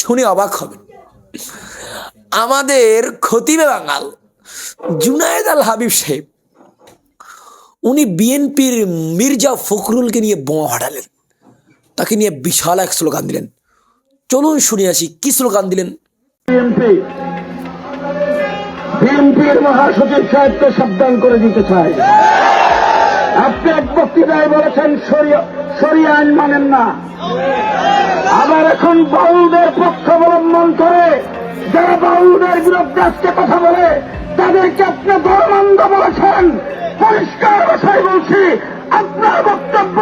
শুনে অবাক হবেন। আমাদের খতিবে বাঙাল জুনায়েদ আল হাবিব সাহেব, উনি বিএনপির মির্জা ফখরুলকে নিয়ে বোমা ফাটালেন। তাকে নিয়ে বিশাল এক স্লোগান দিলেন। চলুন শুনে আসি, কি স্লোগান দিলেন? বিএনপি, বিএনপির মহাসচিব সাহেবকে সাবধান করে দিতে চাই আপনি এক বক্তৃতায় বলেছেন সরিয়া সরিয়া আইন মানেন না। আবার এখন বাউলদের পক্ষ অবলম্বন করে যারা বাউলদের বিরুদ্ধে আজকে কথা বলে, তাদেরকে আপনি ধর্মান্ধ বলেছেন। পরিষ্কার ভাষায় বলছি, আপনার বক্তব্য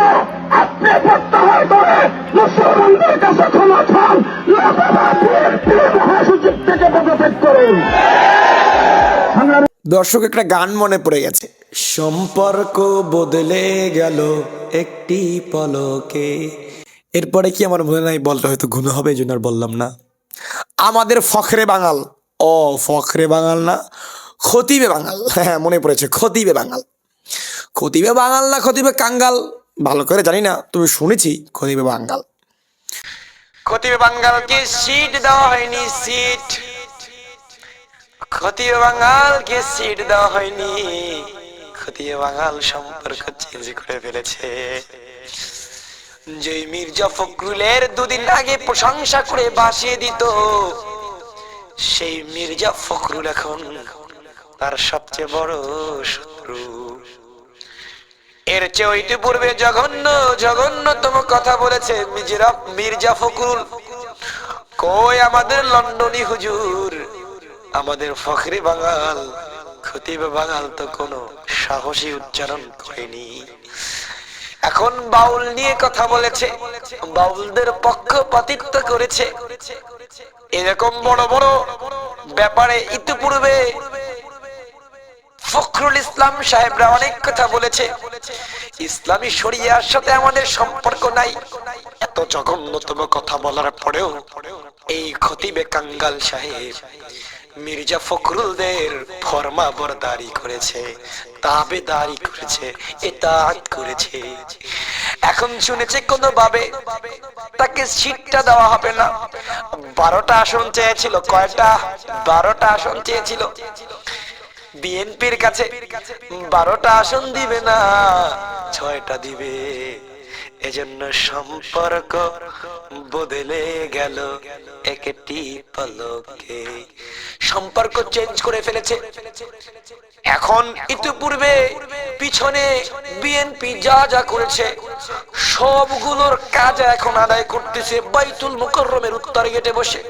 আপনি প্রত্যাহার করে মুসলমানদের কাছে ক্ষমা চান। মহাসচিব থেকে পদত্যাগ করুন। দর্শক, একটা গান মনে পড়ে গেছে। সম্পর্ক বদলে গেল একটি পলকে। এরপরে কি আমার মনে নাই, বলটা হয়তো গুণ হবে, এই জন্য আর বললাম না। আমাদের ফখরে বাঙাল। ও ফখরে বাঙাল না, খতিবে বাঙাল। হ্যাঁ মনে পড়েছে, খতিবে বাঙাল। খতিবে বাঙাল না, খতিবে কাঙ্গাল? ভালো করে জানি না, তুমি শুনেছি, খতিবে বাঙ্গাল খতিবে বাঙ্গালকে সিট দেওয়া হয়নি সিট খতিয়ে বাঙালকে সিট দেওয়া হয়নি। খতিয়ে বাঙাল সম্পর্ক চেঞ্জ করে ফেলেছে। মির্জা ফখরুলের দুদিন আগে প্রশংসা করে বাসিয়ে দিত, সেই মির্জা ফখরুল এখন তার সবচেয়ে বড় শত্রু। এর চেয়ে ইতিপূর্বে জঘন্য, জঘন্যতম কথা বলেছে মির্জা ফখরুল। কই আমাদের লন্ডনী হুজুর? আমাদের ফখরি বাঙাল, খতিব বাঙাল তো কোনো সাহসী উচ্চারণ করেনি। এখন বাউল নিয়ে কথা বলেছে, বাউলদের পক্ষপাতিত্ব করেছে। এরকম বড় বড় ব্যাপারে ইতিপূর্বে ফখরুল ইসলাম সাহেবরা অনেক কথা বলেছে। ইসলামী শরিয়ার সাথে আমাদের সম্পর্ক নাই। এত জঘন্যতম কথা বলার পরেও এই খতিবে কাঙ্গাল সাহেব মির্জা ফখরুলদের ফরমা বরদারি করেছে, তাবেদারি করেছে, এতাত করেছে। এখন শুনেছে কোনো ভাবে তাকে সিটটা দেওয়া হবে না। বারোটা আসন চেয়েছিল, কয়টা? বারোটা আসন চেয়েছিল। বিএনপির কাছে বারোটা আসন দিবে না, ছয়টা দিবে। এজন্য সম্পর্ক বদলে গেল একটি পলকে। সম্পর্ক চেঞ্জ করে ফেলেছে। এখন ইতিপূর্বে পিছনে বিএনপি যা যা করেছে, সবগুলোর কাজ এখন আদায় করতেছে বাইতুল মুকররমের উত্তর গেটে বসে।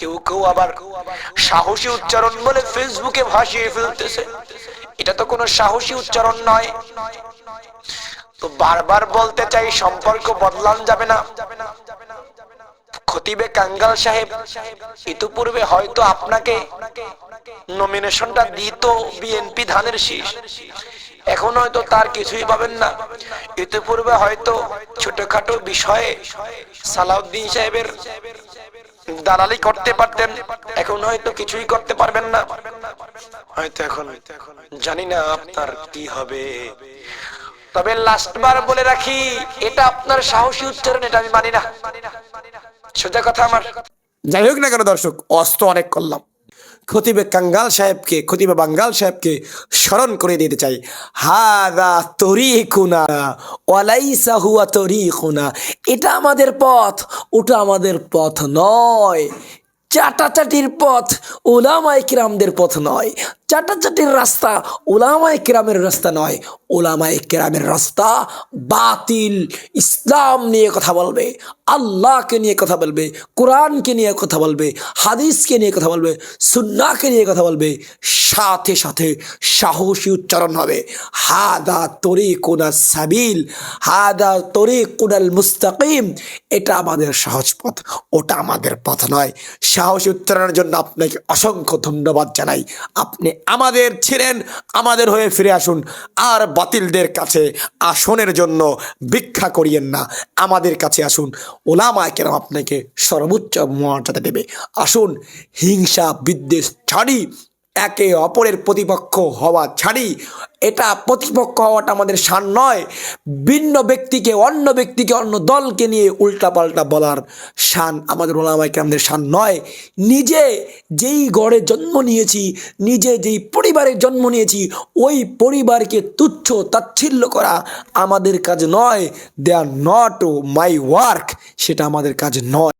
কেউ কেউ আবার সাহসী উচ্চারণ বলে ফেসবুকে ভাসিয়ে ফেলতেছে। এটা তো কোনো সাহসী উচ্চারণ নয়। তো বারবার বলতে চাই, সম্পর্ক বদলান যাবে না। খতিবে কাঙ্গাল সাহেব, ইতিপূর্বে হয়তো আপনাকে নমিনেশনটা দিত বিএনপি ধানের শীষ। এখন হয়তো তার কিছুই পাবেন না। ইতিপূর্বে হয়তো ছোটখাটো বিষয়ে সালাউদ্দিন সাহেবের দালালি করতে পারতেন। এখন হয়তো কিছুই করতে পারবেন না। হয়তো এখন, জানি না আপনার কি হবে। তবে লাস্ট বার বলে রাখি, এটা আপনার সাহসী উচ্চারণ, এটা আমি মানি না। সোজা কথা আমার। যাই হোক না কেন দর্শক অস্ত অনেক করলাম। খতিবে কাঙ্গাল সাহেবকে, খতিবে বাঙ্গাল সাহেবকে স্মরণ করে দিতে চাই। হাদা তরিকুনা, ওয়ালাইসা হুয়া তরিকুনা। এটা আমাদের পথ, ওটা আমাদের পথ নয়। চাটাচাটির পথ ওলামাই কিরামদের পথ নয়। চাটাচাটির রাস্তা ওলামাই কিরামের রাস্তা নয়। ওলামাই কিরামের রাস্তা বাতিল। ইসলাম নিয়ে কথা বলবে, আল্লাহকে নিয়ে কথা বলবে, কোরআনকে নিয়ে কথা বলবে, হাদিসকে নিয়ে কথা বলবে সুন্নাকে নিয়ে কথা বলবে, সাথে সাথে সাহসী উচ্চারণ হবে। হাদা তরি কোনা সাবিল, হাদা তরি কোনাল মুস্তাকিম। এটা আমাদের সহজ পথ, ওটা আমাদের পথ নয়। সাহসী উত্তরণের জন্য আপনাকে অসংখ্য ধন্যবাদ জানাই। আপনি আমাদের ছিলেন, আমাদের হয়ে ফিরে আসুন। আর বাতিলদের কাছে আসনের জন্য ভিক্ষা করিয়েন না। আমাদের কাছে আসুন। ওলামায় কেন আপনাকে সর্বোচ্চ মর্যাদা দেবে। আসুন, হিংসা, বিদ্বেষ ছাড়ি একে অপরের প্রতিপক্ষ হওয়া ছাড়ি, এটা প্রতিপক্ষ হওয়াটা আমাদের শান নয়। ভিন্ন ব্যক্তিকে, অন্য ব্যক্তিকে, অন্য দলকে নিয়ে উল্টাপাল্টা বলার শান আমাদের ওলামাইকে আমাদের শান নয়। নিজে যেই গড়ে জন্ম নিয়েছি, নিজে যেই পরিবারে জন্ম নিয়েছি, ওই পরিবারকে তুচ্ছ তাচ্ছিল্য করা আমাদের কাজ নয়। দে আর নট মাই ওয়ার্ক সেটা আমাদের কাজ নয়।